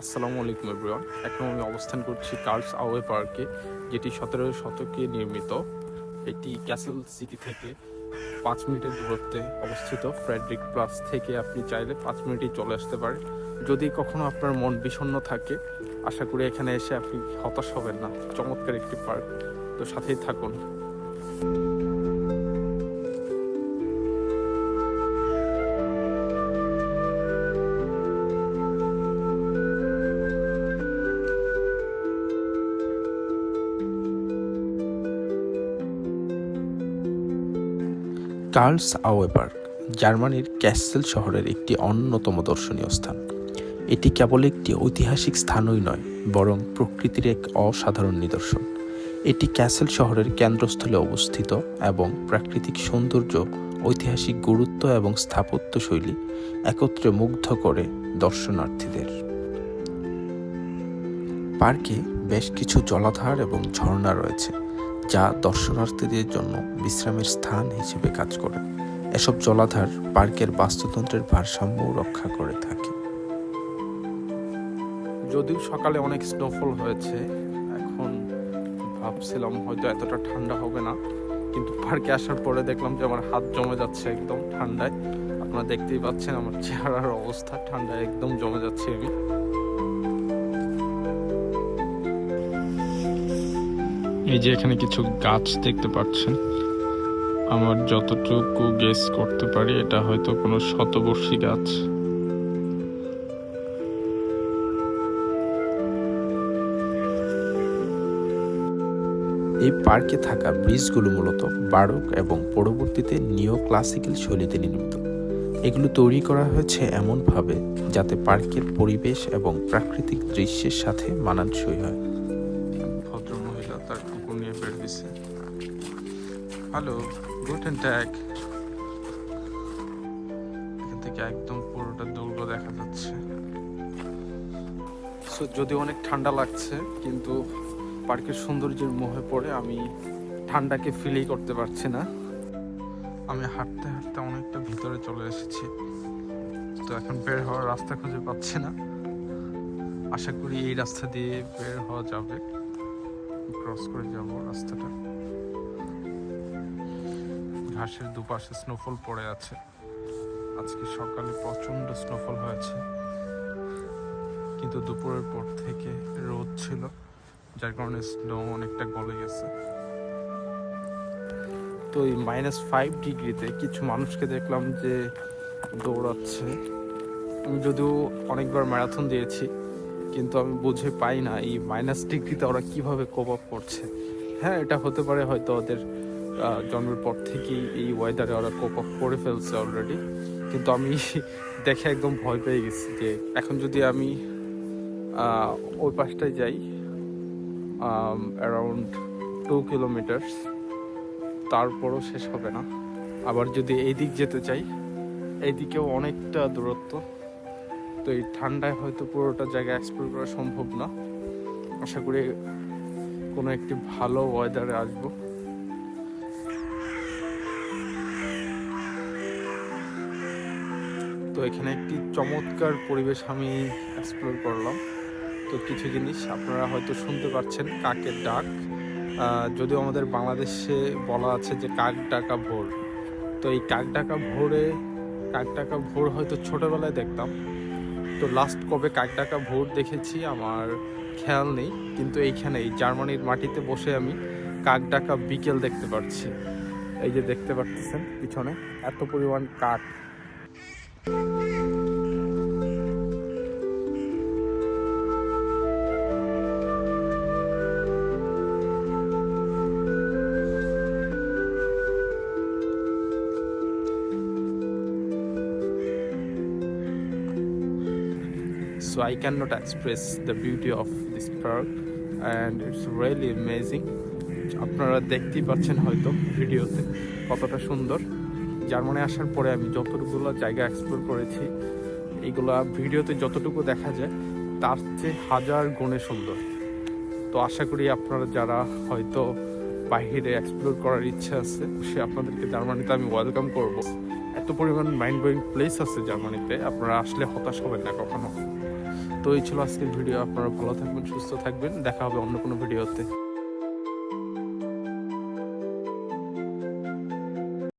আসসালামু আলাইকুম এভরিওয়ান এখন আমি অবস্থান করছি কার্লস আওয়ে পার্কে যেটি সতেরো শতকে নির্মিত। এটি ক্যাসেল সিটি থেকে পাঁচ মিনিটের দূরত্বে অবস্থিত। ফ্রেডরিক প্লাস থেকে আপনি চাইলে পাঁচ মিনিটেই চলে আসতে পারেন। যদি কখনো আপনার মন বিষণ্ণ থাকে, আশা করি এখানে এসে আপনি হতাশ হবেন না। চমৎকার একটি পার্ক তো সাথেই থাকুন। কার্লস পার্ক জার্মানির ক্যাসেল শহরের একটি অন্যতম দর্শনীয় স্থান। এটি কেবল একটি ঐতিহাসিক স্থানই নয়, বরং প্রকৃতির এক অসাধারণ নিদর্শন। এটি ক্যাসেল শহরের কেন্দ্রস্থলে অবস্থিত এবং প্রাকৃতিক সৌন্দর্য, ঐতিহাসিক গুরুত্ব এবং স্থাপত্য শৈলী একত্রে মুগ্ধ করে দর্শনার্থীদের। পার্কে বেশ কিছু জলাধার এবং ঝর্ণা রয়েছে। যা দর্শনার্থীদের জন্য বিশ্রামের স্থান হিসেবে কাজ করে। এসব জলাধার পার্কের বাস্তুতন্ত্রের ভারসাম্য রক্ষা করে থাকে। যদিও সকালে অনেক স্নোফল হয়েছে, এখন ভাবছিলাম হয়তো এতটা ঠান্ডা হবে না, কিন্তু পার্কে আসার পরে দেখলাম যে আমার হাত জমে যাচ্ছে একদম ঠান্ডায়। আপনারা দেখতেই পাচ্ছেন আমার চেহারার অবস্থা, ঠান্ডায় একদম জমে যাচ্ছে আমি। এই যে এখানে কিছু গাছ দেখতে পাচ্ছেন। আমার যতটুকু গেস করতে পারি, এটা হয়তো কোনো শতবর্ষী গাছ। এই পার্কে থাকা ব্রিজগুলো মূলত বারক এবং পরবর্তীতে নিও ক্লাসিক্যাল শৈলীতে নির্মিত। এগুলো তৈরি করা হয়েছে এমনভাবে যাতে পার্কের পরিবেশ এবং প্রাকৃতিক দৃশ্যের সাথে মানানসই হয়। দিছে হ্যালো গুটেন ট্যাগ এখান থেকে একদম পুরোটা দুর্গ দেখা যাচ্ছে। সো যদি অনেক ঠান্ডা লাগছে, কিন্তু পার্কের সৌন্দর্যের মোহে পড়ে আমি ঠান্ডাকে ফিলই করতে পারছি না। আমি হাঁটতে হাঁটতে অনেকটা ভিতরে চলে এসেছি। তো এখন বের হওয়ার রাস্তা খুঁজে পাচ্ছি না। আশা করি এই রাস্তা দিয়ে বের হওয়া যাবে। ক্রস করে যাব রাস্তাটা। ঘাসের দুপাশে স্নোফল পড়ে আছে। আজকে সকালে প্রচণ্ড স্নোফল হয়েছে। কিন্তু দুপুরের পর থেকে রোদ ছিল, যার কারণে স্নো অনেকটা গলে গেছে। তো এই মাইনাস ফাইভ ডিগ্রিতে কিছু মানুষকে দেখলাম যে দৌড়াচ্ছে। আমি যদিও অনেকবার ম্যারাথন দিয়েছি কিন্তু আমি বুঝে পাই না এই মাইনাস ডিগ্রিতে ওরা কীভাবে কোপ আপ করছে। হ্যাঁ এটা হতে পারে হয়তো ওদের জন্মের পর থেকেই এই ওয়েদারে ওরা কোপ আপ করে ফেলছে অলরেডি কিন্তু আমি দেখে একদম ভয় পেয়ে গেছি যে এখন যদি আমি ওই পাশটায় যাই অ্যারাউন্ড টু কিলোমিটার্স তারপরও শেষ হবে না। আবার যদি এই দিক যেতে চাই, এইদিকেও অনেকটা দূরত্ব। তো এই ঠান্ডায় হয়তো পুরোটা জায়গা এক্সপ্লোর করা সম্ভব না। আশা করি কোনো একটি ভালো ওয়েদারে আসব। তো এখানে একটি চমৎকার পরিবেশ আমি এক্সপ্লোর করলাম। তো কিছু জিনিস আপনারা হয়তো শুনতে পাচ্ছেন, কাকের ডাক। যদিও আমাদের বাংলাদেশে বলা আছে যে কাক ডাকা ভোর। তো এই কাক ডাকা ভোরে, কাক ডাকা ভোর হয়তো ছোটোবেলায় দেখতাম। তো লাস্ট কবে কাক ডাকা ভোর দেখেছি আমার খেয়াল নেই, কিন্তু এইখানে এই জার্মানির মাটিতে বসে আমি কাক ডাকা বিকেল দেখতে পাচ্ছি এই যে দেখতে পাচ্ছেন পিছনে এত পরিমাণ কাক। So I cannot express the beauty of this park, and it's really amazing. আপনারা দেখতেই পাচ্ছেন হয়তো ভিডিওতে কতটা সুন্দর। জার্মানি আসার পরে আমি যতটুকুগুলো জায়গা এক্সপ্লোর করেছি এইগুলা ভিডিওতে যতটুকু দেখা যায়, তার চেয়ে হাজার গুণে সুন্দর। তো আশা করি আপনারা যারা হয়তো বাইরে এক্সপ্লোর করার ইচ্ছা আছে, সে আপনাদেরকে জার্মানিতে আমি ওয়েলকাম করব। এত পরিমাণ মাইন্ড ব্লোয়িং প্লেস আছে জার্মানিতে, আপনারা আসলে হতাশ হবেন না কখনো। তো এই ছিল আজকের ভিডিও। আপনারা ভালো থাকবেন, সুস্থ থাকবেন। দেখা হবে অন্য কোনো ভিডিওতে।